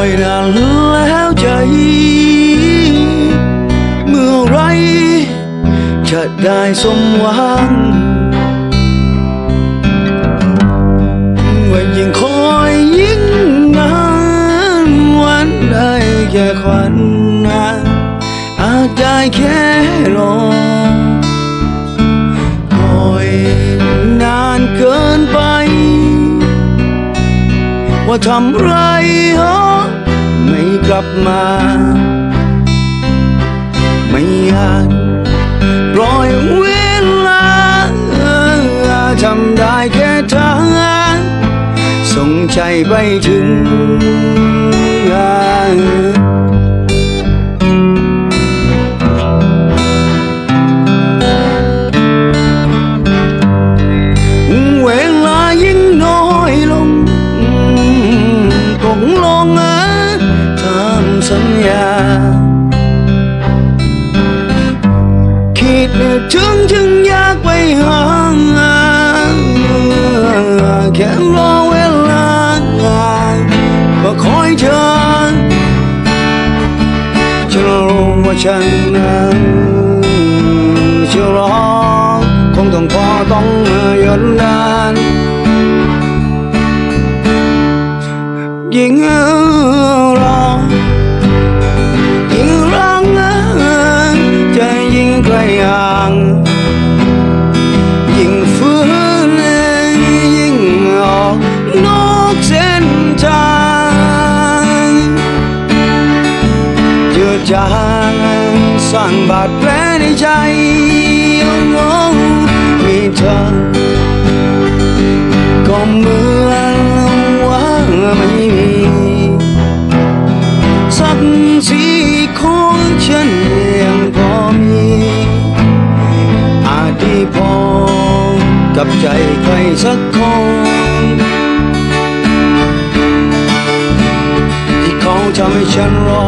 อยนานแล้วใจ เมื่อไรจะได้สมหวังว่ายิ่งคอยยิ่งนานวันใดแค่ควันนะอาจได้แค่รอคอยนานเกินไป ว่าทำไรอ๋อ กลับมา ไม่อาจปล่อยเวลาทำได้แค่ทางส่งใจไปถึง ญญา คิดถึงจึงอยากไปหาแค่รอเวลาก็คอยเธอฉันรู้ว่าฉันนั้นจะรอคงต้องพอต้องหยุดนานยิ่ง จางสร้างบาดแผลในใจมีเธอก็เหมือนว่าไม่มีสักสีของฉันยังพอมีอาจดีพอกับใจใครสักคน ให้ฉันรอ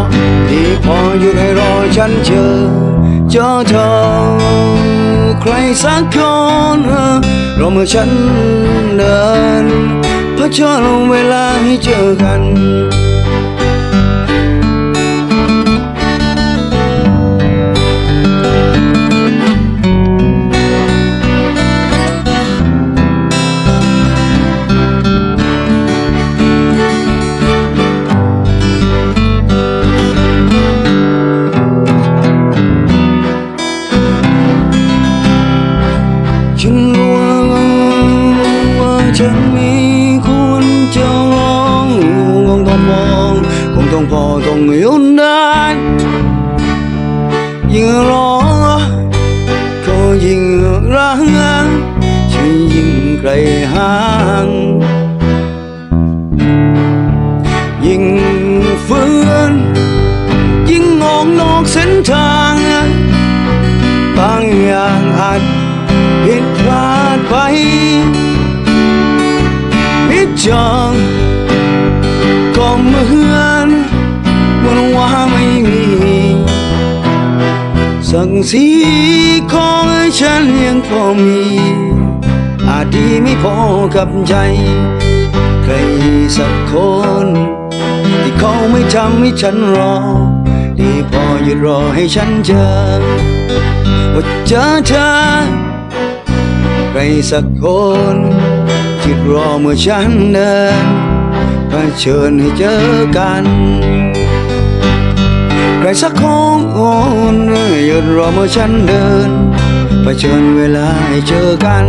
ที่พออยู่ให้รอฉันเจอเจอเธอ ใครสักคนรอเมื่อฉันเดินเพื่อชนเวลาให้เจอกัน ต้องพอต้องหยุดได้ยิ่งรอก็ยิ่งรักฉันยิ่งไกลห่างยิ่งฝืนยิ่งออกนอกเส้นทางบางอย่างอาจผิดพลาดไปมิดจอง สีของฉันยังพอมี อาจดีไม่พอกับใจ ใครสักคน ที่เขาไม่ทำให้ฉันรอที่พอหยุดรอให้ฉันเจอว่าเจอเธอ ใครสักคนที่รอเมื่อฉันเดินเพื่อเชิญให้เจอกัน ใครสักคนหยุดรอเมื่อฉันเดินเพื่อเชิญเวลาให้เจอกัน